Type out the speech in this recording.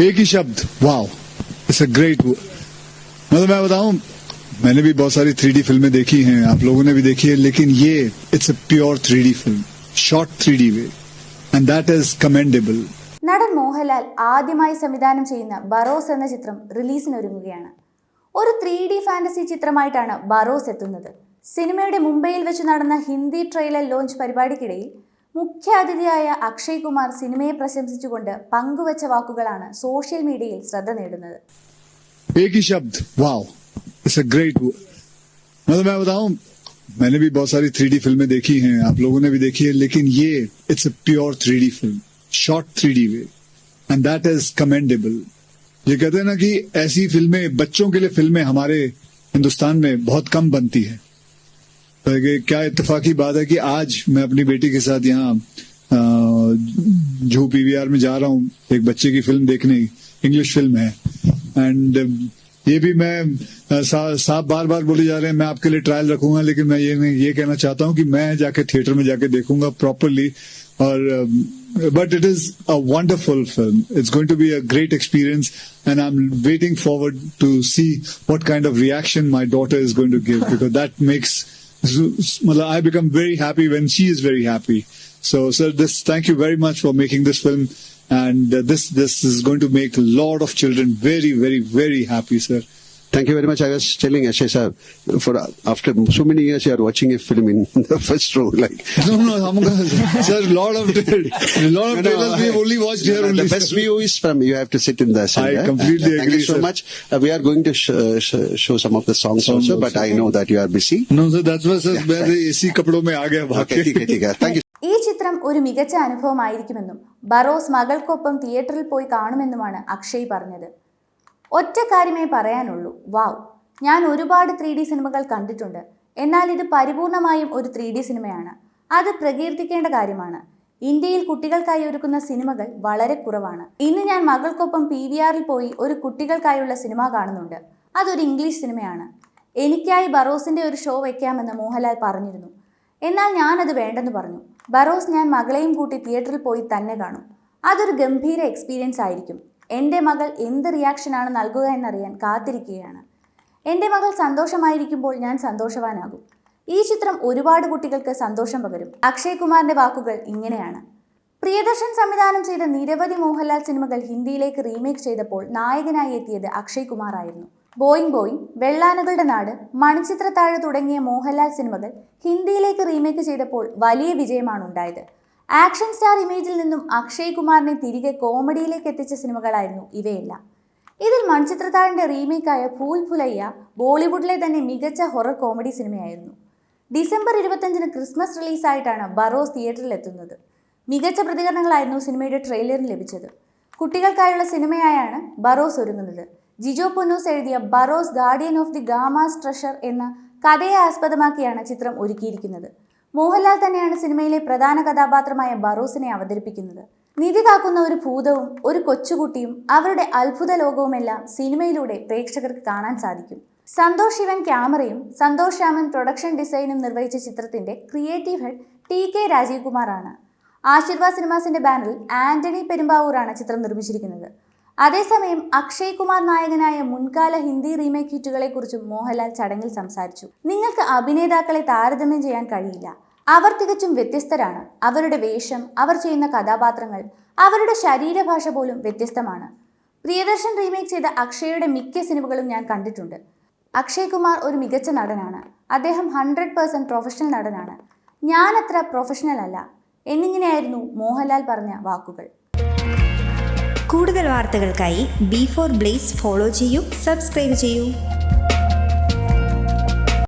एक ही शब्द wow it's a great मतलब मैं बताऊं मैंने भी बहुत सारी थ्री फिल्में देखी हैं आप लोगों ने भी देखी है लेकिन ये it's a pure three film short three way and that is commendable നടൻ മോഹൻലാൽ ആദ്യമായി സംവിധാനം ചെയ്യുന്ന ബറോസ് എന്ന ചിത്രം റിലീസിനൊരുങ്ങുകയാണ് ഒരു ത്രീ ഡി ഫാന്റസി ചിത്രമായിട്ടാണ് ബറോസ് എത്തുന്നത് സിനിമയുടെ മുംബൈയിൽ വെച്ച് നടന്ന ഹിന്ദി ട്രെയിലർ ലോഞ്ച് പരിപാടിക്കിടയിൽ മുഖ്യാതിഥിയായ അക്ഷയ് കുമാർ സിനിമയെ പ്രശംസിച്ചുകൊണ്ട് പങ്കുവച്ച വാക്കുകളാണ് സോഷ്യൽ മീഡിയയിൽ ശ്രദ്ധ നേടുന്നത് एक ही शब्द वाओ इट्स अ ग्रेट मतलब मैं बताऊं मैंने भी बहुत सारी थ्री फिल्में देखी हैं आप लोगों ने भी देखी है लेकिन ये it's a pure three film short three way and that is commendable ये कहते हैं ना कि ऐसी फिल्में बच्चों के लिए फिल्में हमारे हिंदुस्तान में बहुत कम बनती है तो ये क्या इतफाकी बात है कि आज मैं अपनी बेटी के साथ यहाँ जू पीवीआर में जा रहा हूँ एक बच्चे की फ़िल्म देखने इंग्लिश फ़िल्म है। एंड ये भी मैं सा, साहब बार बार बोले जा रहे हैं मैं आपके लिए ट्रायल रखूँगा लेकिन मैं ये ये कहना चाहता हूँ कि मैं जाके थिएटर में जाके देखूँगा प्रॉपरली और but it is a wonderful film it's going to be a great experience and I am waiting forward to see kind of reaction my daughter is going to give because that makes well, I become very happy when she is very happy. So, sir, this thank you very much for making this film, and uh, this this is going to make a lot of children very, very, very happy, sir. Thank you very much. I was telling Ashay sir, for after so many years you are watching a film in the first row. Like No, no, I'm gonna, sir, lot of a lot of trailers we have only watched here the only. best sir. view is from you have to sit in the center. completely Thank agree, you so sir. much. Uh, we are going to sh- uh, sh- show some of the songs Songs also, but also. I know that you are busy. No, sir, that's why, sir, मैं इसी कपड़ों में आ गया भाग Okay, ठीक है, ठीक है. Thank you. ഈ ചിത്രം ഒരു മികച്ച അനുഭവമായിരിക്കുമെന്നും ബറോസ് മകൾക്കൊപ്പം തിയേറ്ററിൽ പോയി കാണുമെന്നുമാണ് അക്ഷയ് പറഞ്ഞത് ഒറ്റ കാര്യമേ പറയാനുള്ളൂ. വാവ് ഞാൻ ഒരുപാട് ത്രീ ഡി സിനിമകൾ കണ്ടിട്ടുണ്ട്. എന്നാൽ ഇത് പരിപൂർണമായും ഒരു ത്രീ ഡി സിനിമയാണ്. അത് പ്രകീർത്തിക്കേണ്ട കാര്യമാണ്. ഇന്ത്യയിൽ കുട്ടികൾക്കായി ഒരുക്കുന്ന സിനിമകൾ വളരെ കുറവാണ്. ഇന്ന് ഞാൻ മകൾക്കൊപ്പം പി വി ആറിൽ പോയി ഒരു കുട്ടികൾക്കായുള്ള സിനിമ കാണുന്നുണ്ട്. അതൊരു ഇംഗ്ലീഷ് സിനിമയാണ്. എനിക്കായി ബറോസിന്റെ ഒരു ഷോ വയ്ക്കാമെന്ന് മോഹൻലാൽ പറഞ്ഞിരുന്നു. എന്നാൽ ഞാനത് വേണ്ടെന്ന് പറഞ്ഞു. ബറോസ് ഞാൻ മകളെയും കൂട്ടി തിയേറ്ററിൽ പോയി തന്നെ കാണും. അതൊരു ഗംഭീര എക്സ്പീരിയൻസ് ആയിരിക്കും. എന്റെ മകൾ എന്ത് റിയാക്ഷനാണ് നൽകുക എന്നറിയാൻ കാത്തിരിക്കുകയാണ്. എന്റെ മകൾ സന്തോഷമായിരിക്കുമ്പോൾ ഞാൻ സന്തോഷവാനാകും. ഈ ചിത്രം ഒരുപാട് കുട്ടികൾക്ക് സന്തോഷം പകരും. അക്ഷയ് കുമാറിന്റെ വാക്കുകൾ ഇങ്ങനെയാണ്. പ്രിയദർശൻ സംവിധാനം ചെയ്ത നിരവധി മോഹൻലാൽ സിനിമകൾ ഹിന്ദിയിലേക്ക് റീമേക്ക് ചെയ്തപ്പോൾ നായകനായി എത്തിയത് അക്ഷയ് കുമാർ ആയിരുന്നു. ബോയിങ് ബോയിങ് വെള്ളാനകളുടെ നാട് മണിച്ചിത്രത്താഴ് തുടങ്ങിയ മോഹൻലാൽ സിനിമകൾ ഹിന്ദിയിലേക്ക് റീമേക്ക് ചെയ്തപ്പോൾ വലിയ വിജയമാണ് ഉണ്ടായത് ആക്ഷൻ സ്റ്റാർ ഇമേജിൽ നിന്നും അക്ഷയ് കുമാറിനെ തിരികെ കോമഡിയിലേക്ക് എത്തിച്ച സിനിമകളായിരുന്നു ഇവയെല്ലാം. ഇതിൽ മൺചിത്രത്താഴിന്റെ റീമേക്കായ ഫൂൽ ഫുലയ്യ ബോളിവുഡിലെ തന്നെ മികച്ച ഹൊറർ കോമഡി സിനിമയായിരുന്നു. ഡിസംബർ ഇരുപത്തഞ്ചിന് ക്രിസ്മസ് റിലീസായിട്ടാണ് ബറോസ് തിയേറ്ററിൽ എത്തുന്നത് മികച്ച പ്രതികരണങ്ങളായിരുന്നു സിനിമയുടെ ട്രെയിലറിന് ലഭിച്ചത്. കുട്ടികൾക്കായുള്ള സിനിമയായാണ് ബറോസ് ഒരുങ്ങുന്നത്. ജിജോ പൊന്നൂസ് എഴുതിയ Barroz guardian of the Gama's treasure എന്ന കഥയെ ആസ്പദമാക്കിയാണ് ചിത്രം ഒരുക്കിയിരിക്കുന്നത്. മോഹൻലാൽ തന്നെയാണ് സിനിമയിലെ പ്രധാന കഥാപാത്രമായ ബറൂസിനെ അവതരിപ്പിക്കുന്നത്. നിധി കാക്കുന്ന ഒരു ഭൂതവും ഒരു കൊച്ചുകുട്ടിയും അവരുടെ അത്ഭുത ലോകവുമെല്ലാം സിനിമയിലൂടെ പ്രേക്ഷകർക്ക് കാണാൻ സാധിക്കും. സന്തോഷ് ശിവൻ ക്യാമറയും സന്തോഷ് രാമൻ പ്രൊഡക്ഷൻ ഡിസൈനും നിർവഹിച്ച ചിത്രത്തിന്റെ creative head T K Rajeev കുമാറാണ് ആശീർവാദ് സിനിമാസിന്റെ ബാനറിൽ ആന്റണി പെരുമ്പാവൂറാണ് ചിത്രം നിർമ്മിച്ചിരിക്കുന്നത്. അതേസമയം അക്ഷയ് കുമാർ നായകനായ മുൻകാല ഹിന്ദി റീമേക്ക് ഹിറ്റുകളെ കുറിച്ചും മോഹൻലാൽ ചടങ്ങിൽ സംസാരിച്ചു. നിങ്ങൾക്ക് അഭിനേതാക്കളെ താരതമ്യം ചെയ്യാൻ കഴിയില്ല. അവർ തികച്ചും വ്യത്യസ്തരാണ്. അവരുടെ വേഷം അവർ ചെയ്യുന്ന കഥാപാത്രങ്ങൾ അവരുടെ ശരീരഭാഷ പോലും വ്യത്യസ്തമാണ്. പ്രിയദർശൻ റീമേക്ക് ചെയ്ത അക്ഷയയുടെ മിക്ക സിനിമകളും ഞാൻ കണ്ടിട്ടുണ്ട്. അക്ഷയ് കുമാർ ഒരു മികച്ച നടനാണ്. അദ്ദേഹം ഹൺഡ്രഡ് പേഴ്സന്റ് പ്രൊഫഷണൽ നടനാണ്. ഞാനത്ര പ്രൊഫഷണൽ അല്ല. എന്നിങ്ങനെയായിരുന്നു മോഹൻലാൽ പറഞ്ഞ വാക്കുകൾ. കൂടുതൽ വാർത്തകൾക്കായി ബി ഫോർ ബ്ലേസ് ഫോളോ ചെയ്യൂ സബ്സ്ക്രൈബ് ചെയ്യൂ.